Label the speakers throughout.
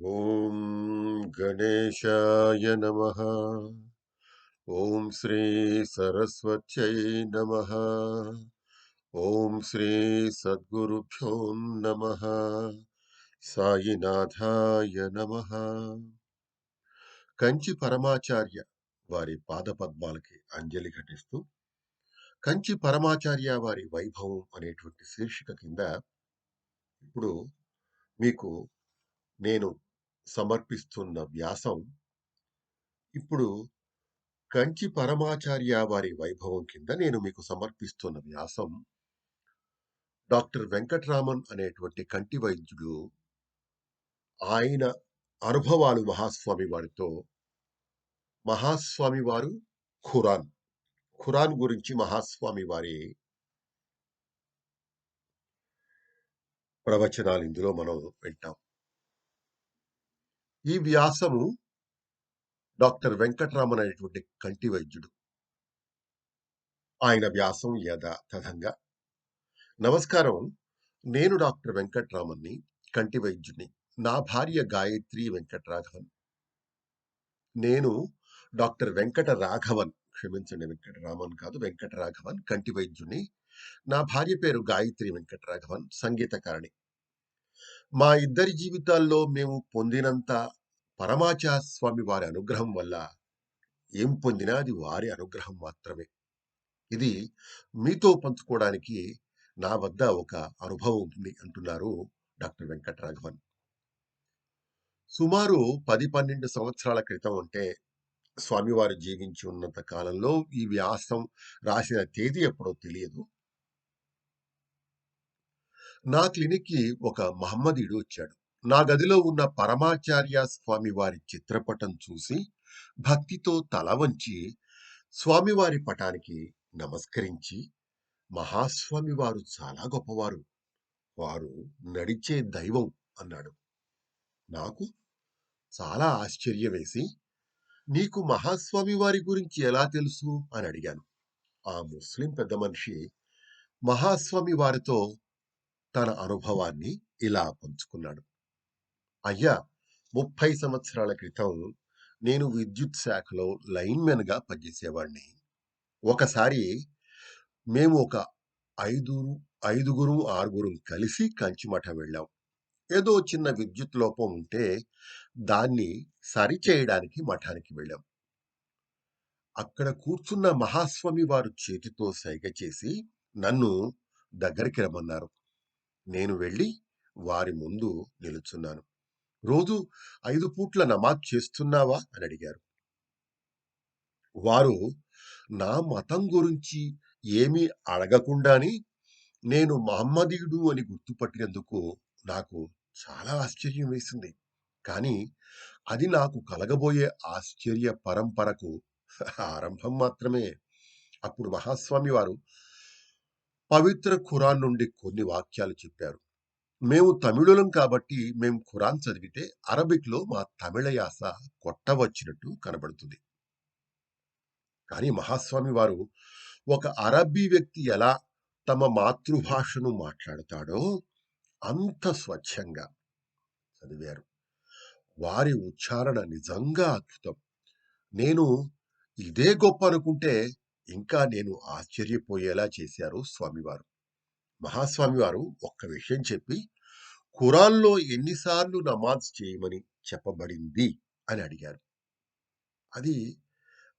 Speaker 1: ఓం గణేశాయ నమః. ఓం శ్రీ సరస్వత్యై నమః. ఓం శ్రీ సద్గురుభ్యో నమః. సాయినాథాయ నమః. కంచి పరమాచార్య వారి పాదపద్మాలకి అంజలి ఘటిస్తూ కంచి పరమాచార్య వారి వైభవం అనేటువంటి శీర్షిక కింద ఇప్పుడు మీకు నేను సమర్పిస్తున్న వ్యాసం ఇప్పుడు కంచి పరమాచార్య వారి వైభవం కింద నేను మీకు సమర్పిస్తున్న వ్యాసం డాక్టర్ వెంకట్రామన్ అనేటువంటి కంటి వైద్యుడు ఆయన అనుభవాలు మహాస్వామి వారితో మహాస్వామి వారు ఖురాన్ ఖురాన్ గురించి మహాస్వామి వారి ప్రవచనాలు ఇందులో మనం వింటాం. ఈ వ్యాసము డాక్టర్ వెంకటరామన్ అనేటువంటి కంటి వైద్యుడు. ఆయన వ్యాసం యథాతథంగా నమస్కారం నేను డాక్టర్ వెంకటరామన్ని కంటి వైద్యుడిని నా భార్య గాయత్రి వెంకటరాఘవన్. నేను డాక్టర్ వెంకట రాఘవన్ క్షమించండి వెంకటరామన్ కాదు వెంకటరాఘవన్ కంటి వైద్యుని నా భార్య పేరు గాయత్రి వెంకటరాఘవన్ సంగీతకారిణి. మా ఇద్దరి జీవితాల్లో మేము పొందినంత పరమాచార్య స్వామి వారి అనుగ్రహం వల్ల ఏం పొందినా అది వారి అనుగ్రహం మాత్రమే. ఇది మీతో పంచుకోవడానికి నా వద్ద ఒక అనుభవం ఉంది అంటున్నారు డాక్టర్ వెంకటరాఘవన్. సుమారు పది పన్నెండు సంవత్సరాల క్రితం అంటే స్వామివారు జీవించి ఉన్నంత కాలంలో ఈ వ్యాసం రాసిన తేదీ ఎప్పుడో తెలియదు. నా క్లినిక్కి ఒక మహమ్మదీయుడు వచ్చాడు. నా గదిలో ఉన్న పరమాచార్య స్వామి వారి చిత్రపటం చూసి భక్తితో తల వంచి స్వామివారి పటానికి నమస్కరించి మహాస్వామి వారు చాలా గొప్పవారు. వారు నడిచే దైవం అన్నాడు. నాకు చాలా ఆశ్చర్యం వేసి నీకు మహాస్వామి వారి గురించి ఎలా తెలుసు? అని అడిగాను. ఆ ముస్లిం పెద్ద మనిషి మహాస్వామి వారితో తన అనుభవాన్ని ఇలా పంచుకున్నాడు. అయ్యా ముప్పై సంవత్సరాల క్రితం నేను విద్యుత్ శాఖలో లైన్మెన్గా పనిచేసేవాడిని. ఒకసారి మేము ఒక ఐదుగురు ఐదుగురు ఆరుగురు కలిసి కంచిమఠం వెళ్ళాం. ఏదో చిన్న విద్యుత్ లోపం ఉంటే దాన్ని సరిచేయడానికి మఠానికి వెళ్ళాం. అక్కడ కూర్చున్న మహాస్వామి వారు చేతితో సైగ చేసి నన్ను దగ్గరికి రమ్మన్నారు. నేను వెళ్ళి వారి ముందు నిలుచున్నాను. రోజు ఐదు పూట్ల నమాజ్ చేస్తున్నావా? అని అడిగారు. వారు నా మతం గురించి ఏమీ అడగకుండానే నేను మహమ్మదీయుడు అని గుర్తుపట్టినందుకు నాకు చాలా ఆశ్చర్యం వేసింది. కానీ అది నాకు కలగబోయే ఆశ్చర్య పరంపరకు ఆరంభం మాత్రమే. అప్పుడు మహాస్వామి వారు పవిత్ర ఖురాన్ నుండి కొన్ని వాక్యాలు చెప్పారు. మేము తమిళులం కాబట్టి మేము ఖురాన్ చదివితే అరబిక్లో మా తమిళ యాస కొట్టవచ్చినట్టు కనబడుతుంది. కానీ మహాస్వామి వారు ఒక అరబ్బీ వ్యక్తి ఎలా తమ మాతృభాషను మాట్లాడతాడో అంత స్వచ్ఛంగా చదివారు. వారి ఉచ్చారణ నిజంగా అద్భుతం. నేను ఇదే గొప్ప అనుకుంటే ఇంకా నేను ఆశ్చర్యపోయేలా చేశారు స్వామివారు. మహాస్వామి వారు ఒక్క విషయం చెప్పి ఖురాన్లో ఎన్నిసార్లు నమాజ్ చేయమని చెప్పబడింది అని అడిగారు. అది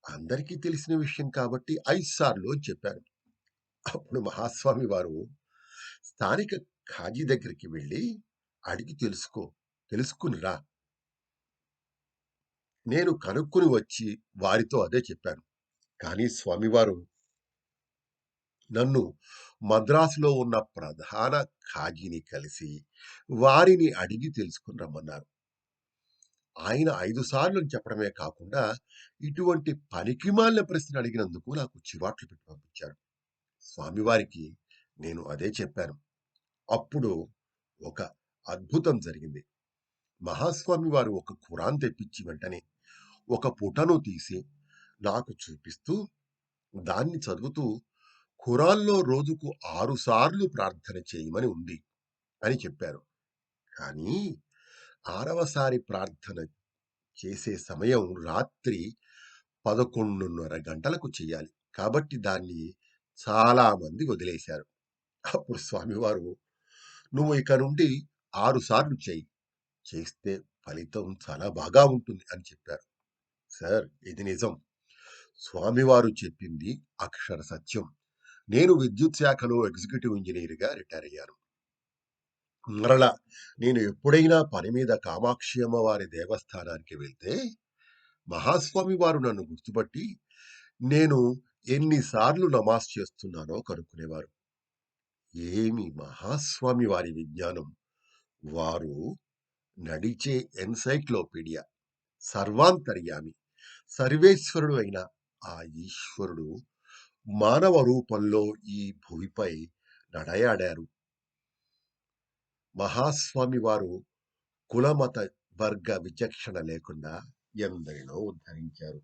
Speaker 1: అందరికీ తెలిసిన విషయం కాబట్టి ఐదు సార్లు చెప్పారు. అప్పుడు మహాస్వామి వారు స్థానిక ఖాజీ దగ్గరికి వెళ్ళి అడిగి తెలుసుకో తెలుసుకునిరా. నేను కనుక్కుని వచ్చి వారితో అదే చెప్పాను. కానీ స్వామివారు నన్ను మద్రాసులో ఉన్న ప్రధాన ఖాజీని కలిసి వారిని అడిగి తెలుసుకుని రమ్మన్నారు. ఆయన ఐదు సార్లు చెప్పడమే కాకుండా ఇటువంటి పనికిమాలిన ప్రశ్న అడిగినందుకు నాకు చివాట్లు పెట్టి పంపించారు. స్వామివారికి నేను అదే చెప్పాను. అప్పుడు ఒక అద్భుతం జరిగింది. మహాస్వామి వారు ఒక ఖురాన్ తెప్పించి వెంటనే ఒక పుటను తీసి నాకు చూపిస్తూ దాన్ని చదువుతూ ఖురాన్లో రోజుకు ఆరుసార్లు ప్రార్థన చేయమని ఉంది అని చెప్పారు కానీ ఆరవసారి ప్రార్థన చేసే సమయం రాత్రి 11:30 గంటలకు చేయాలి. కాబట్టి దాన్ని చాలా మంది వదిలేశారు. అప్పుడు స్వామివారు "నువ్వు ఇక నుండి ఆరుసార్లు చేయి చేస్తే ఫలితం చాలా బాగా ఉంటుంది" అని చెప్పారు. సార్ ఇది నిజం. స్వామివారు చెప్పింది అక్షర సత్యం. నేను విద్యుత్ శాఖలో ఎగ్జిక్యూటివ్ ఇంజనీర్గా రిటైర్ అయ్యాను. మరలా నేను ఎప్పుడైనా పని మీద కామాక్షి అమ్మవారి దేవస్థానానికి వెళ్తే, మహాస్వామి వారు నన్ను గుర్తుపట్టి, నేను ఎన్నిసార్లు నమాజ్ చేస్తున్నానో కనుక్కునేవారు. ఏమి మహాస్వామి వారి విజ్ఞానం! వారు నడిచే ఎన్‌సైక్లోపీడియా. సర్వాంతర్యామి. సర్వేశ్వరుడు అయిన ఆ ఈశ్వరుడు మానవ రూపంలో ఈ భూమిపై నడయాడారు. మహాస్వామి వారు కులమత వర్గ విచక్షణ లేకుండా ఎందరినో ఉద్ధరించారు.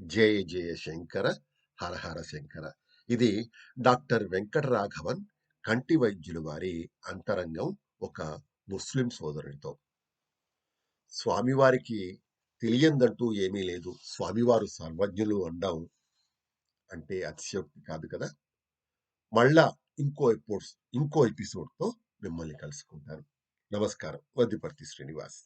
Speaker 1: జయ జయ శంకర హరహర శంకర. ఇది డాక్టర్ వెంకటరాఘవన్ కంటి వైద్యులు వారి అంతరంగం ఒక ముస్లిం సోదరునితో. స్వామివారికి తెలియందంటూ ఏమీ లేదు. స్వామివారు సర్వజ్ఞులు అనడం అంటే అతిశయోక్తి కాదు కదా! మళ్ళా ఇంకో ఎపోడ్స్ ఇంకో ఎపిసోడ్‌తో మిమ్మల్ని కలుసుకుంటాను. నమస్కారం. వద్దిపర్తి శ్రీనివాస్.